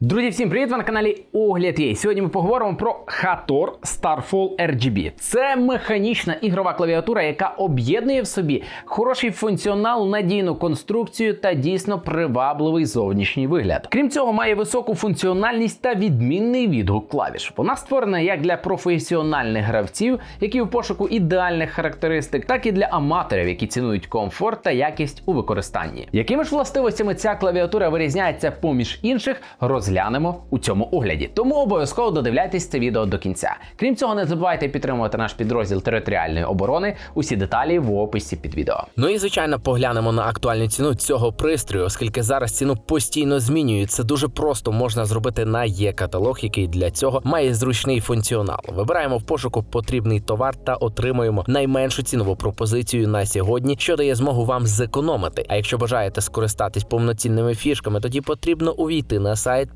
Друзі, всім привіт! Ви на каналі Огляд Є. Сьогодні ми поговоримо про Hator Starfall RGB. Це механічна ігрова клавіатура, яка об'єднує в собі хороший функціонал, надійну конструкцію та дійсно привабливий зовнішній вигляд. Крім цього, має високу функціональність та відмінний відгук клавіш. Вона створена як для професіональних гравців, які в пошуку ідеальних характеристик, так і для аматорів, які цінують комфорт та якість у використанні. Якими ж властивостями ця клавіатура вирізняється поміж інших, розглянемо у цьому огляді. Тому обов'язково додивляйтесь це відео до кінця. Крім цього, не забувайте підтримувати наш підрозділ територіальної оборони. Усі деталі в описі під відео. Ну і звичайно поглянемо на актуальну ціну цього пристрою, оскільки зараз ціну постійно змінюють. Це дуже просто можна зробити на є-каталог, який для цього має зручний функціонал. Вибираємо в пошуку потрібний товар та отримуємо найменшу цінову пропозицію на сьогодні, що дає змогу вам зекономити. А якщо бажаєте скористатись повноцінними фішками, тоді потрібно увійти на сайт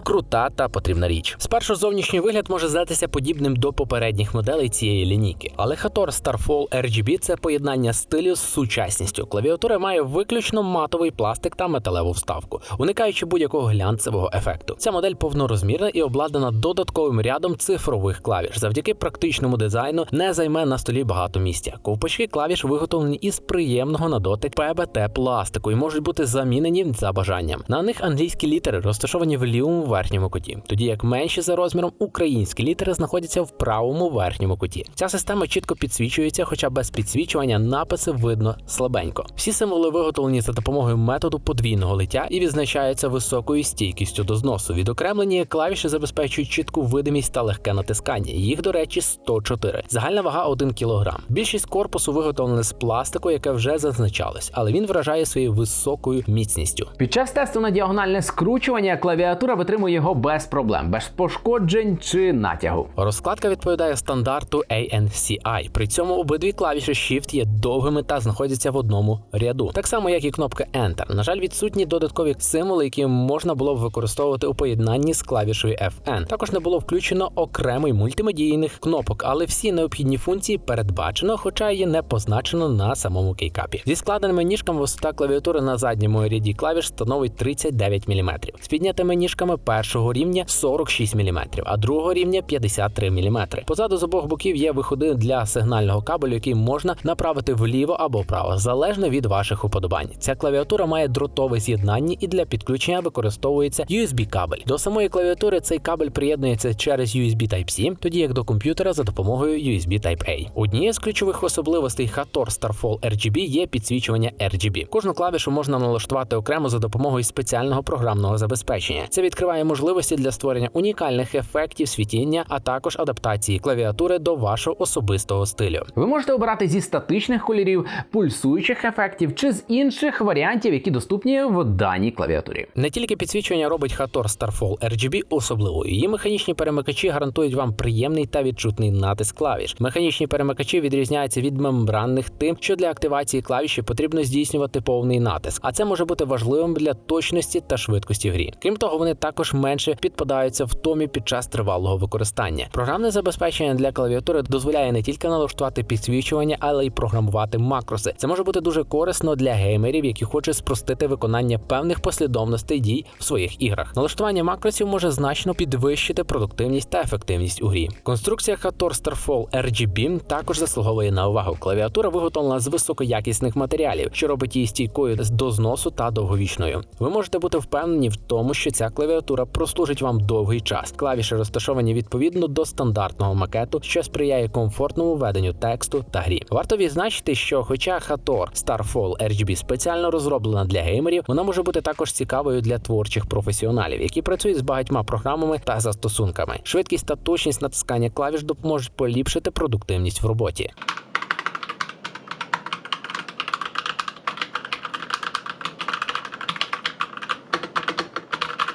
крута та потрібна річ. Спершу зовнішній вигляд може здатися подібним до попередніх моделей цієї лінійки, але Hator Starfall RGB – це поєднання стилю з сучасністю. Клавіатура має виключно матовий пластик та металеву вставку, уникаючи будь-якого глянцевого ефекту. Ця модель повнорозмірна і обладнана додатковим рядом цифрових клавіш. Завдяки практичному дизайну не займе на столі багато місця. Ковпачки клавіш виготовлені із приємного на дотик ПБТ пластику і можуть бути замінені за бажанням. На них англійські літери розташовані в лівому верхньому куті, тоді як менші за розміром українські літери знаходяться в правому верхньому куті. Ця система чітко підсвічується, хоча без підсвічування написи видно слабенько. Всі символи виготовлені за допомогою методу подвійного лиття і відзначаються високою стійкістю до зносу. Відокремлені клавіші забезпечують чітку видимість та легке натискання. Їх, до речі, 104. Загальна вага 1 кг. Більшість корпусу виготовлена з пластику, яке вже зазначалось, але він вражає своєю високою міцністю. Під час тесту на діагональне скручування клавіатура витримує його без проблем, без пошкоджень чи натягу. Розкладка відповідає стандарту ANCI. При цьому обидві клавіші Shift є довгими та знаходяться в одному ряду, так само як і кнопка Enter. На жаль, відсутні додаткові символи, які можна було б використовувати у поєднанні з клавішою FN. Також не було включено окремий мультимедійних кнопок, але всі необхідні функції передбачено, хоча є не позначено на самому кейкапі. Зі складеними ніжками висота клавіатури на задньому ряді клавіш становить 39 мм. З піднятими ніжками першого рівня 46 мм, а другого рівня 53 мм. Позаду з обох боків є виходи для сигнального кабелю, який можна направити вліво або вправо, залежно від ваших уподобань. Ця клавіатура має дротове з'єднання і для підключення використовується USB кабель. До самої клавіатури цей кабель приєднується через USB Type-C, тоді як до комп'ютера за допомогою USB Type-A. Однією з ключових особливостей Hator Starfall RGB є підсвічування RGB. Кожну клавішу можна налаштувати окремо за допомогою спеціального програмного забезпечення. Це відкриває можливості для створення унікальних ефектів світіння, а також адаптації клавіатури до вашого особистого стилю. Ви можете обирати зі статичних кольорів, пульсуючих ефектів чи з інших варіантів, які доступні в даній клавіатурі. Не тільки підсвічування робить Hator Starfall RGB особливою. Її механічні перемикачі гарантують вам приємний та відчутний натиск клавіш. Механічні перемикачі відрізняються від мембранних тим, що для активації клавіші потрібно здійснювати повний натиск, а це може бути важливим для точності та швидкості в грі. Крім того, вони також менше підпадаються в томі під час тривалого використання. Програмне забезпечення для клавіатури дозволяє не тільки налаштувати підсвічування, але й програмувати макроси. Це може бути дуже корисно для геймерів, які хочуть спростити виконання певних послідовностей дій в своїх іграх. Налаштування макросів може значно підвищити продуктивність та ефективність у грі. Конструкція Hator Starfall RGB також заслуговує на увагу. Клавіатура виготовлена з високоякісних матеріалів, що робить її стійкою до зносу та довговічною. Ви можете бути впевнені в тому, що ця клавіатура прослужить вам довгий час. Клавіші розташовані відповідно до стандартного макету, що сприяє комфортному веденню тексту та грі. Варто відзначити, що, хоча Hator Starfall RGB спеціально розроблена для геймерів, вона може бути також цікавою для творчих професіоналів, які працюють з багатьма програмами та застосунками. Швидкість та точність натискання клавіш допоможуть поліпшити продуктивність в роботі.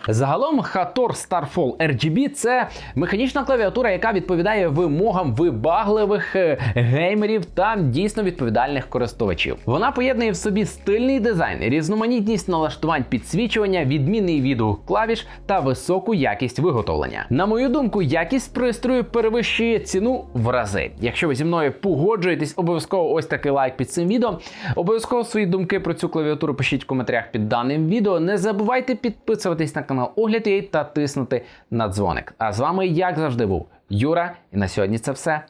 Загалом Hator Starfall RGB це механічна клавіатура, яка відповідає вимогам вибагливих е, геймерів та дійсно відповідальних користувачів. Вона поєднує в собі стильний дизайн, різноманітність налаштувань підсвічування, відмінний відгук клавіш та високу якість виготовлення. На мою думку, якість пристрою перевищує ціну в рази. Якщо ви зі мною погоджуєтесь, обов'язково ось такий лайк під цим відео. Обов'язково свої думки про цю клавіатуру пишіть в коментарях під даним відео. Не забувайте підписуватись на канал Огляд UA та тиснути на дзвоник. А з вами, як завжди, був Юра, і на сьогодні це все.